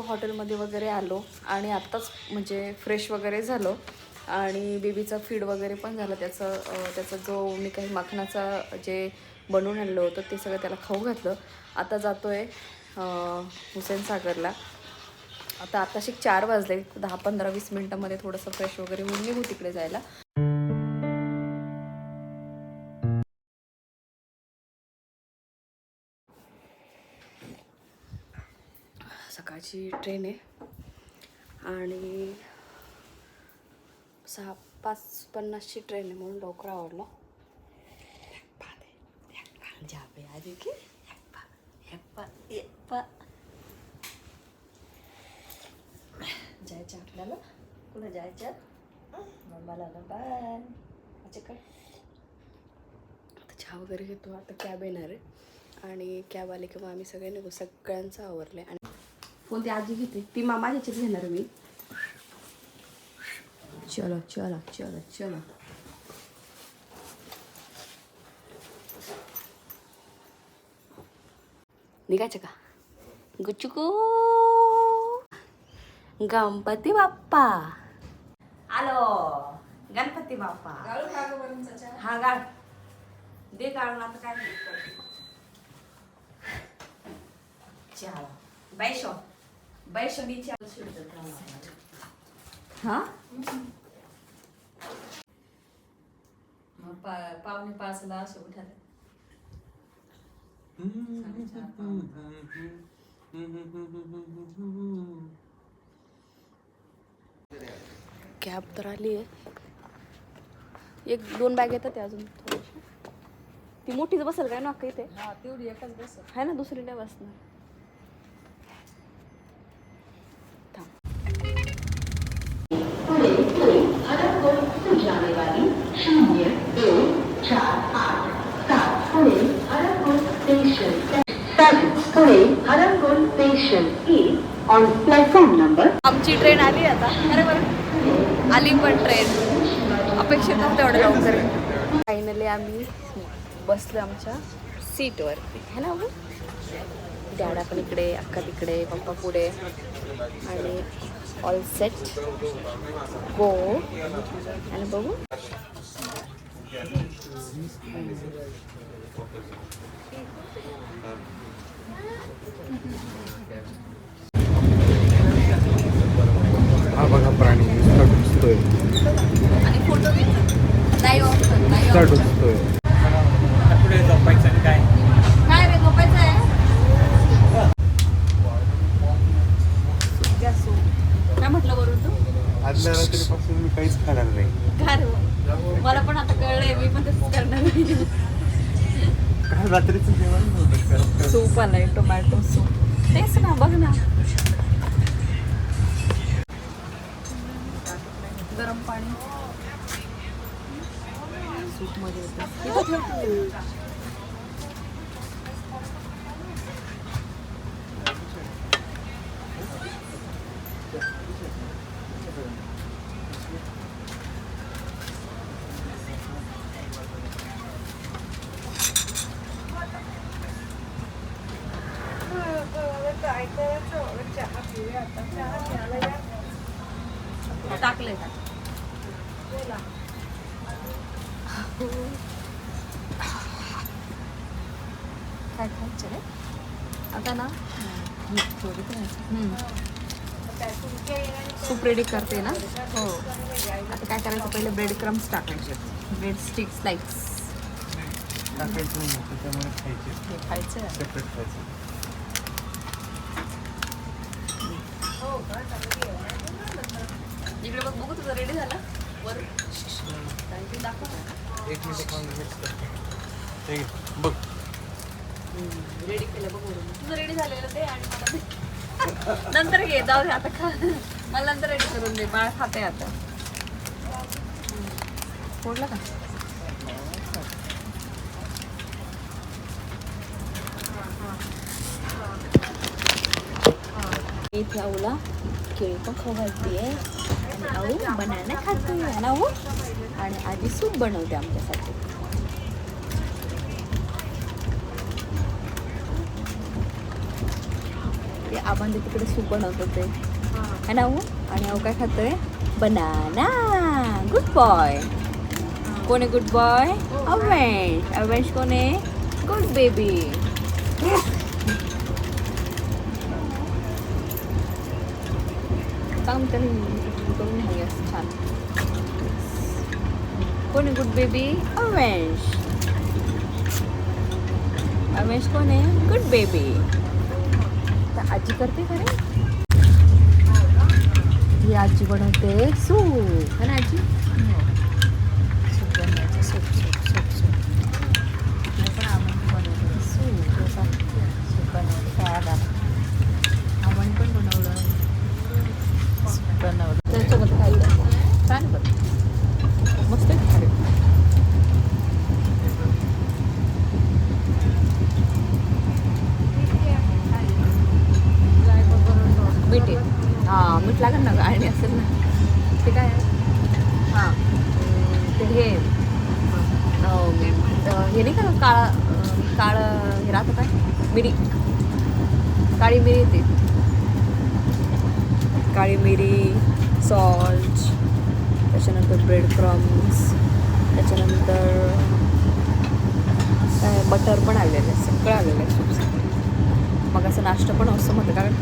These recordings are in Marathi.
हॉटेलमध्ये वगैरे आलो आणि आत्ताच म्हणजे फ्रेश वगैरे झालो आणि बेबीचा फीड वगैरे पण झालं. त्याचं त्याचा जो मी काही माखणाचा जे बनवून आणलं होतं ते सगळं त्याला खाऊ घातलं. आता जातो आहे हुसेन सागरला. आता आताशी चार वाजले दहा पंधरा वीस मिनटामध्ये थोडंसं फ्रेश वगैरे होऊन निघू तिकडे जायला. माझी ट्रेन आहे. आणि सहा पाच पन्नासची ट्रेन आहे म्हणून लवकर आवडलं जावे आधी की जायचं आपल्याला कुठं जायचं मम्माला बाय अच्छा काय आता चहा वगैरे घेतो. आता कॅब येणार आहे. आणि कॅब आली की मग आम्ही सगळे निघू सगळ्यांचं आवरलं आहे आणि फोन ती आजी घेते? ती मामा ह्याच्यात घेणार मी. चलो चलो चलो चलो. निघायचं का? गुच्चुकू. गणपती बाप्पा. आलो. गणपती बाप्पा. हा गाळ. दे काढून आता काय चहा. बैशो बैशो चहा हा? मग पा- पावणे पाचला असं उठाले कॅब तर आली आहे. एक दोन बॅग येतात त्या अजून थोडीशी ती मोठीच बसेल काय ना इथे? हा तेवढी एकच बस आहे ना दुसरी नाही बसणार. अपेक्षित नव्हतं एवढं लवकर फायनली आम्ही बसलो आमच्या सीटवरती है ना अबू डॅडा पण इकडे अक्का तिकडे पप्पा पुढे. आणि ऑल सेट गो आणि बघू. हा बघा प्राणी दिसतोय फोटो नाही नुसता डुसतोय पुढे झोपायचं आणि काय? काय रे झोपायचं आहे? काय म्हटलं बरोबर तू? आदल्या रात्रीपासून मी काहीच खाणार नाही. काय रे बुवा? मला पण आता कळलंय मी पण तसंच करणार. काल रात्रीचं जेवण. सूप आलाय टोमॅटो सूप तेच ना बघ ना. いいですね。सूप रेडी करते ना? हो. आता काय करायचं? पहिले ब्रेड क्रम्स टाकायचे. ब्रेड स्टिक स्लाइस टाकायचं नाही खायचे. हे खायचं. सेपरेट खायचं इकडे बघ बघू तुझं रेडी झालं? वर. काहीतरी दाखव ना. एक मिनिट खाऊन मिक्स कर घे, बघ. रेडी केलं बघ वरून. तुझं रेडी झालेलं ते आणि मला. नंतर घे जाऊ दे आता खा. मला नंतर रेडी करून दे बाळ खाते आता. फोडलं का? इथे आऊला केळी पण खाऊ घालते आणि आऊ बनाना खातोय. है आऊ आणि आधी सूप बनवते आमच्यासाठी. ते आपण ते तिकडे सूप बनवत होते है. ना हो? आणि अहो काय खातोय? बनाना गुड बॉय कोण आहे गुड बॉय अवेश. अवेश कोण आहे? गुड बेबी चांगलं त्याने करून छान. कोण आहे गुड बेबी अवेश. अवेश कोण आहे? गुड बेबी तर आजी करते खरे ही आजी बनवते. सूप है ना आजी सूप बनवायचं सूप सूप सूप सूप मी पण आपण बनवलं सूप असा सूप बनवलं काय आपण पण बनवलं सूप बनवलं त्याच्यासोबत खायला छान आहे बघ मस्त आहे खायला. मीठ आहे हां मीठ लागेल ना आणि असेल ना. ते काय आहे? हां. ते हे. हे नाही का काळा काळं हे राहतं काय? मिरी. काळी मिरी येते काळी मिरी सॉल्ट त्याच्यानंतर ब्रेड क्रम्स त्याच्यानंतर काय बटर पण आलेलं आहे. सगळं आलेलं आहे. मग असं नाश्ता पण असं म्हणतं कारण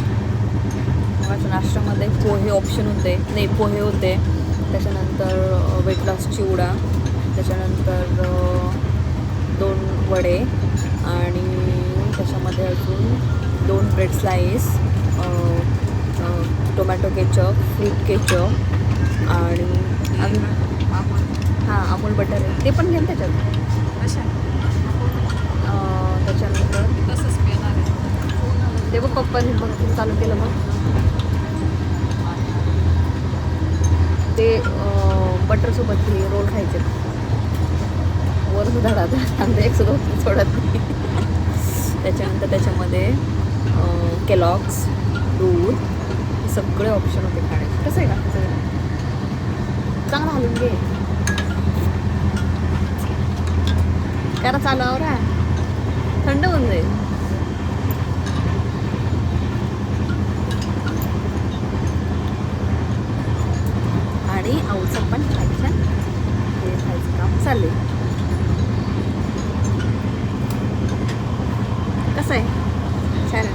असं नाश्त्यामध्ये पोहे ऑप्शन होते. नाही पोहे होते. त्याच्यानंतर वेट लॉस चिवडा त्याच्यानंतर दोन वडे. आणि त्याच्यामध्ये अजून दोन bread slice tomato ketchup fruit ketchup आणि हां अमूल बटर आहे. ते पण घेईन त्याच्यात. त्याच्यानंतर ते बघ पप्पाने बघ ते चालू केलं मग ते बटरसोबत ते रोल खायचे. वर सुद्धा राहतात. एक सुद्धा सोडत नाही. त्याच्यानंतर त्याच्यामध्ये केलॉक्स दूध हे सगळे ऑप्शन होते खाण्याचे कसं आहे का सगळं चांगलं हलून घे. करा चालू आवरा. थंड होऊन जाईल आणि अवचं पण खायचं हे खायचं काम चालले कसं आहे? छान?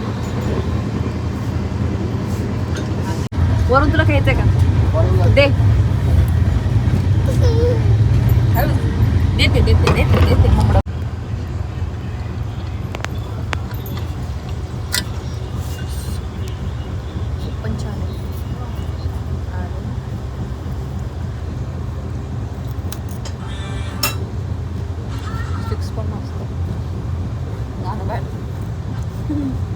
वरून तुला खायचंय का? दे. देते देते देते देते. Mm-hmm.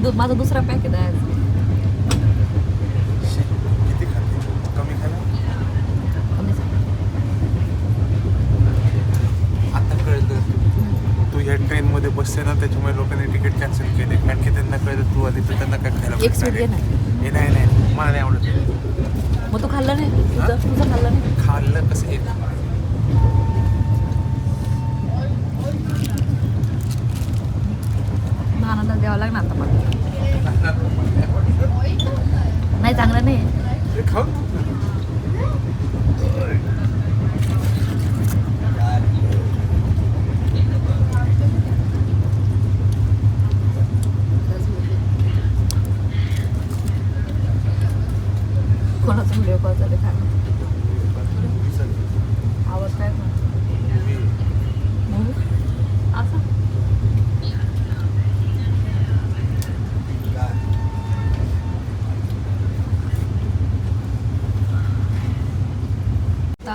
मी दु माझा दुसरा पॅकेट आहे. शी, किती खाते? कमी आहे. आता कळलं तू. ह्या ट्रेनमध्ये बसते ना त्याच्यामुळे लोकांनी तिकीट कॅन्सल केले. कारण की त्यांना कळलं तू आली तर त्यांना काय खायला एक स्वीट घे भेटणार ना आहे. हे नाही नाही मला नाही आवडत मग तू खाल्लं नाही तुझं तुझं खाल्लं नाही खाल्लं कसं येत नानाला द्यावं लागणार आता मला नाही चांगलं नाही खाऊ कोणाचा व्हिडिओ कॉल चालू काय आवाज काय मूवी असं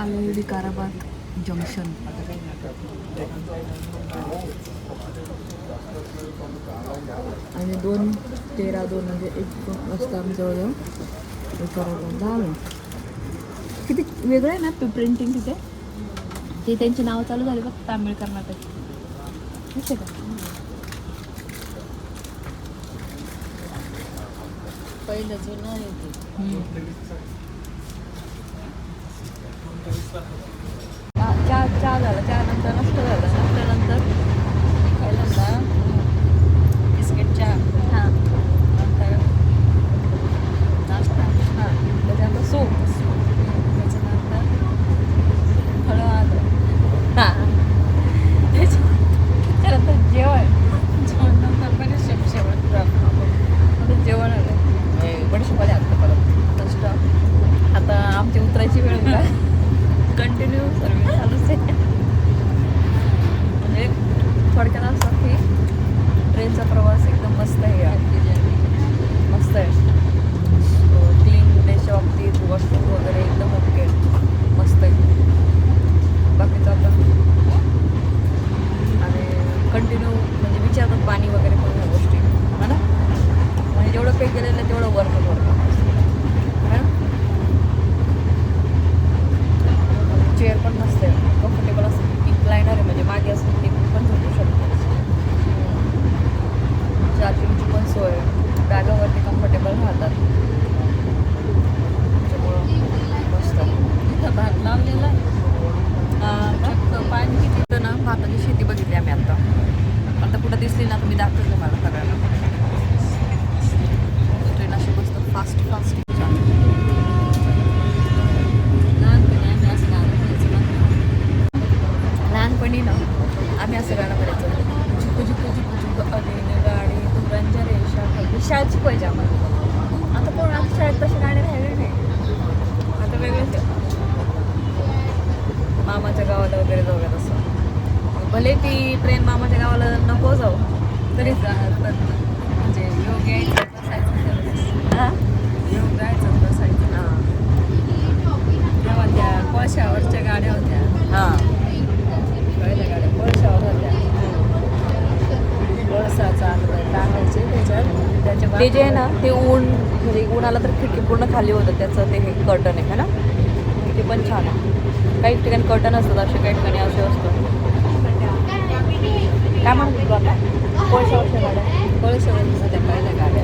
ताले विकाराबाद जंक्शन. आणि दोन तेरा दोन म्हणजे एक वाजता आम्ही जवळजवळ विकाराबाद दहा मिनिट किती वेगळं आहे ना प्रिंटिंग तिथे? ते त्यांची नावं चालू झाली बघ तामिळ कर्नाटक. माहिती आहे का? पहिलं जुनं आहे ते. चहा चहा झाला चहा नंतर झाला नाश्त्यानंतर पहिल्यांदा बिस्किट चहा हां नंतर नाश्ता हां त्याच्यानंतर सूप त्याच्यानंतर फळं आलं हां त्याच्यानंतर जेवण जेवण नंतर बरेचसे शेवट आता जेवण आलं बडीशेपाने आता परत आता स्टॉप आता आमची उतरायची वेळ होता कंटिन्यू सर्विस चालूच आहे म्हणजे थोडक्यात असं की ट्रेनचा प्रवास एकदम मस्त आहे यार. मस्त आहे क्लीननेसच्या बाबतीत वॉशरूम वगैरे एकदम ओके मस्त आहे बाकीचं आता आणि कंटिन्यू म्हणजे विचारतात पाणी वगैरे पण ह्या गोष्टी है ना म्हणजे जेवढं पे केलेलं आहे तेवढं वर्क वर्क है ना चेअर पण मस्त आहे कम्फर्टेबल असं इन्क्लायनर आहे म्हणजे मागे असं ते पण झोपू शकतो चार्जिंगची पण सोय आहे. बॅगावरती कम्फर्टेबल राहतात त्याच्यामुळं मस्त तिथं भात लावलेला आहे चक्क पाणी किती तिथं ना भाताची शेती बघितली आम्ही आता आता कुठं दिसली ना तर मी दाखवते मला सगळ्यांना ट्रेन अशी मस्त फास्ट फास्ट लहानपणी आम्ही असं गाणं म्हणायचो ना लहानपणी ना आम्ही असं गाणं म्हणायचो झुकू झुकू झुकू झुकू अलीन गाडी दुरांच्या रेषा खाली शाळेत शिकवायचे आम्हाला आता कोण आमच्या शाळेत तसे गाणे राहिले नाही आता वेगळेच आहे. मामाच्या गावाला वगैरे जाऊया तसं? भले ती ट्रेन मामाच्या गावाला नको जाऊ तरी म्हणजे योग यायचं बसायचं. हां? योग जायचं बसायचं. हां. तेव्हा त्या कोळशावरच्या गाड्या होत्या. हां. पहिल्या गाड्या कोळशावर होत्या. कोळसा चालू टाकायचे त्याच्यात त्याच्या ते जे आहे ना ते ऊन म्हणजे ऊन आला तर खिडकी पूर्ण खाली होतं त्याचं ते हे कर्टन आहे ना? ते पण छान आहे. काही ठिकाणी कर्टन असतात असे काही ठिकाणी असे असतं काय म्हणतो आता कोळशावरच्या गाड्या. कोळशावर होत्या पहिल्या गाड्या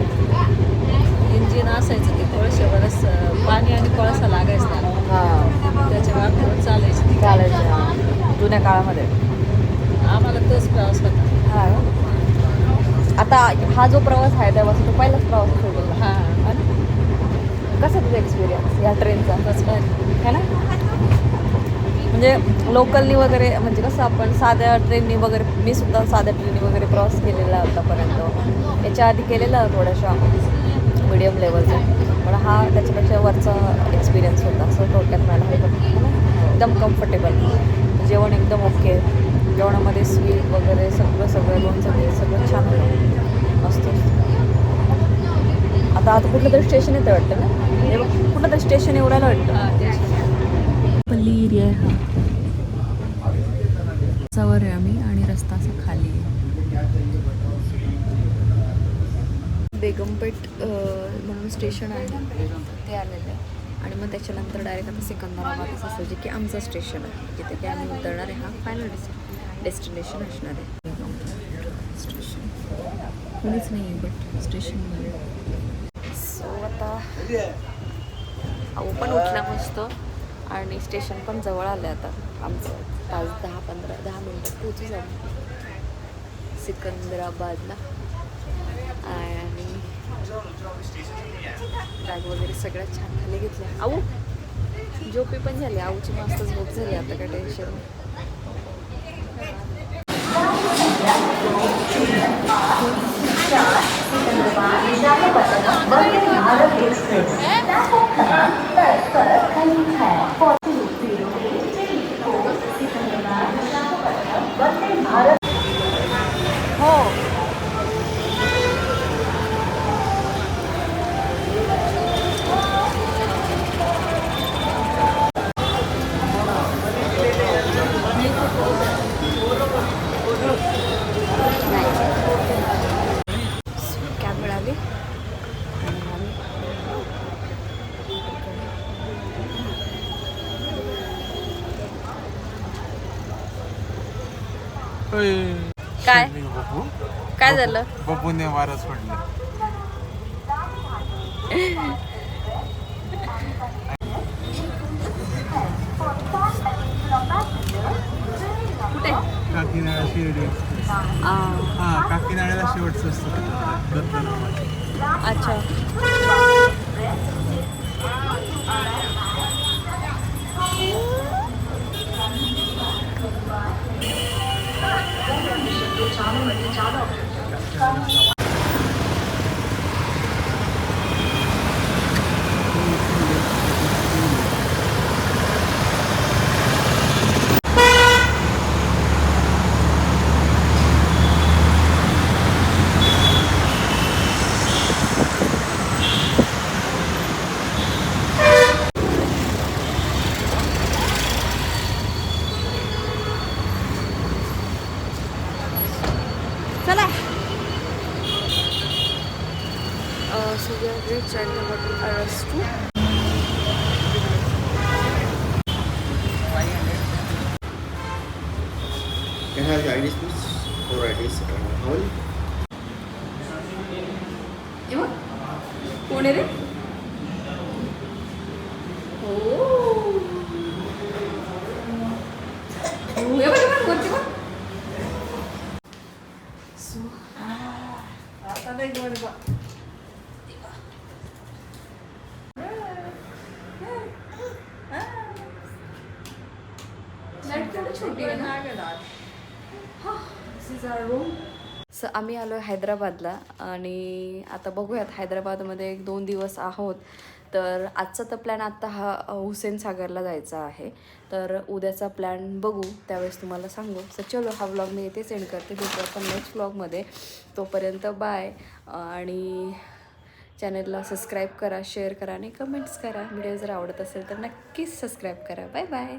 इंजिन असायचं ते कोळशावरच पाणी आणि कोळसा लागायचा हां. त्याच्या वापरून चालायची. ती चालायचं. जुन्या काळामध्ये. आम्हाला तोच प्रवास होता. हा. आता हा जो प्रवास आहे तेव्हा तो पहिलाच प्रवास तुझा हा. कसा तुझा एक्सपिरियन्स या ट्रेनचा बस काय है ना? म्हणजे लोकलनी वगैरे म्हणजे कसं आपण साध्या ट्रेननी वगैरे मी सुद्धा साध्या ट्रेननी वगैरे क्रॉस केलेला आतापर्यंत. याच्या आधी केलेला थोड्याशा मिडियम लेवलचा पण हा त्याच्यापेक्षा वरचा एक्सपिरियन्स होता. असं थोडक्यात मला हे एकदम कम्फर्टेबल जेवण एकदम ओके जेवणामध्ये स्वीट वगैरे सगळं सगळं लोणचं सगळं छान होतं. मस्त. आता आता कुठलं तरी स्टेशन येतं वाटतं ना? कुठलं तरी स्टेशन एवढ्याला वाटतं? पल्ली एरिया आहे हा. रस्त्यावर आहे आम्ही आणि रस्ता असा खाली आहे. बेगमपेठ म्हणून स्टेशन आहे ते आलेलं आहे. आणि मग त्याच्यानंतर डायरेक्ट आता सिकंदरामध्ये असं जे की आमचं स्टेशन आहे. जिथे की आम्ही उतरणार आहे हा फायनल डेस्टिनेशन असणार आहे. स्टेशन कोणीच नाही आहे बट स्टेशनमध्ये सो आता अहो पण उठला मस्त. आणि स्टेशन पण जवळ आलं आता. आमचं पाच दहा पंधरा दहा मिनटात पोचू जाऊ सिकंदराबादला. आणि बॅग वगैरे सगळ्यात छान खाली घेतल्या. आऊ! झोपी पण झाली. आऊची मस्त झोप झाली आता काय टेन्शन नाही. हो कॅब मिळाली आणि आम्ही काय? बबू काय झालं? बबूने वारं सोडलं कुठे? काकीनाळा शिर्डी आ, हा काकीनाळ्याला शेवटचं असतं दत्तनामाचं. अच्छा. चला so Indian Bridge and Liverpool Arras 2. Can I have your IDs please? Four IDs. How are you? You what? Phone light स आम्ही आलो आहे हैदराबादला आणि आता बघूयात हैदराबादमध्ये एक दोन दिवस आहोत. तर आजचा तर प्लॅन आत्ता हा हुसेन सागरला जायचा आहे. तर उद्याचा प्लॅन बघू त्यावेळेस तुम्हाला सांगू. सर चलो हा व्लॉग मी येथे सेंड करते. भेटू आपण नेक्स्ट व्लॉगमध्ये तोपर्यंत बाय आणि चॅनलला सबस्क्राईब करा शेअर करा आणि कमेंट्स करा. व्हिडिओ जर आवडत असेल तर नक्कीच सबस्क्राईब करा. Bye bye